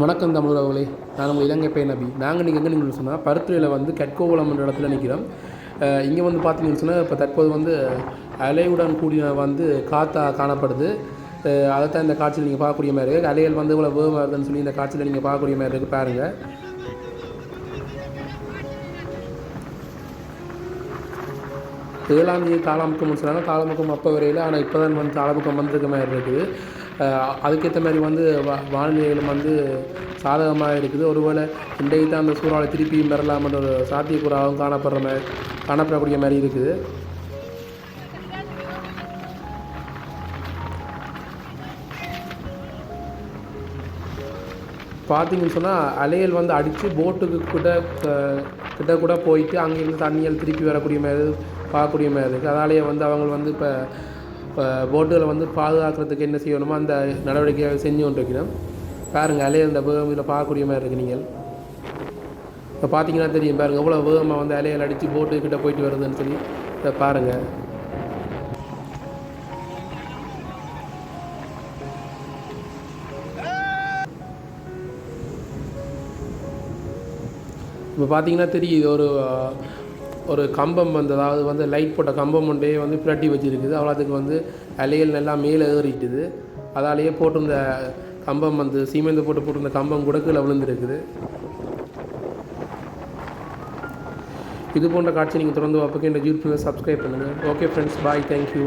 வணக்கம் தமிழர்களே நான் உங்கள் இலங்கை பை நபி. நாங்கள் நீங்கள் எங்கே நீங்கள் சொன்னால் பருத்துறையில் வந்து கட்கோவளம் என்ற இடத்துல நிற்கிறோம். இங்கே வந்து பார்த்தீங்கன்னு சொன்னால் இப்போ தற்போது வந்து அலையுடன் கூடிய வந்து காற்றா காணப்படுது. அதை அதைத்தான் இந்த காட்சியில் நீங்கள் பார்க்கக்கூடிய மாதிரி இருக்குது அலைகள் வந்து இவ்வளோ வேகமாக வருதுன்னு சொல்லி இந்த காட்சியில் நீங்கள் பார்க்கக்கூடிய மாதிரி இருக்குது பாருங்கள் ஏழாம் தேதி தாளமுக்கம் சொன்னாங்க. தாளமுக்கம் அப்போ வரையில் ஆனால் இப்போ தான் வந்து தாளமுக்கம் வந்திருக்க மாதிரி இருக்குது. அதுக்கேற்ற மாதிரி வந்து வா வானிலைகளும் வந்து சாதகமாக இருக்குது. ஒருவேளை இன்றைக்கு தான் அந்த சூறாவளி திருப்பியும் பெறலாம்ன்ற ஒரு சாத்தியக்கூறாகவும் காணப்படுற மாதிரி காணப்படக்கூடிய மாதிரி இருக்குது. பார்த்தீங்கன்னு சொன்னால் அலைகள் வந்து அடித்து போட்டுக்கு கூட கிட்ட கூட போயிட்டு அங்கேருந்து தண்ணிகள் திருப்பி வரக்கூடிய மாதிரி பார்க்கக்கூடிய மாதிரி இருக்குது. அதாலேயே வந்து அவங்க வந்து இப்போ இப்போ போட்டுகளை வந்து பாதுகாக்கிறதுக்கு என்ன செய்யணுமோ அந்த நடவடிக்கையை செஞ்சு கொண்டிருக்கிறோம். பாருங்கள் அலையை அந்த வேகம் இதில் பார்க்கக்கூடிய மாதிரி இருக்குது நீங்கள். இப்போ பார்த்தீங்கன்னா தெரியும் பாருங்கள் எவ்வளோ வேகமாக வந்து அலையில் அடித்து போட்டு போயிட்டு வருதுன்னு சொல்லி. இதை பாருங்கள் இப்போ பார்த்தீங்கன்னா தெரியுது ஒரு ஒரு கம்பம் வந்து அதாவது வந்து லைட் போட்ட கம்பம் ஒன்றே வந்து பிரட்டி வச்சுருக்குது. அவ்வளோத்துக்கு வந்து அலைகள் நல்லா மேலே ஏறிட்டுது. அதாலேயே போட்டிருந்த கம்பம் வந்து சீமெந்து போட்டு போட்டிருந்த கம்பம் கூட கீழே விழுந்துருக்குது. இது போன்ற காட்சி நீங்கள் தொடர்ந்து பார்ப்போம் இந்த யூடியூப் சப்ஸ்கிரைப் பண்ணுங்கள் okay friends bye thank you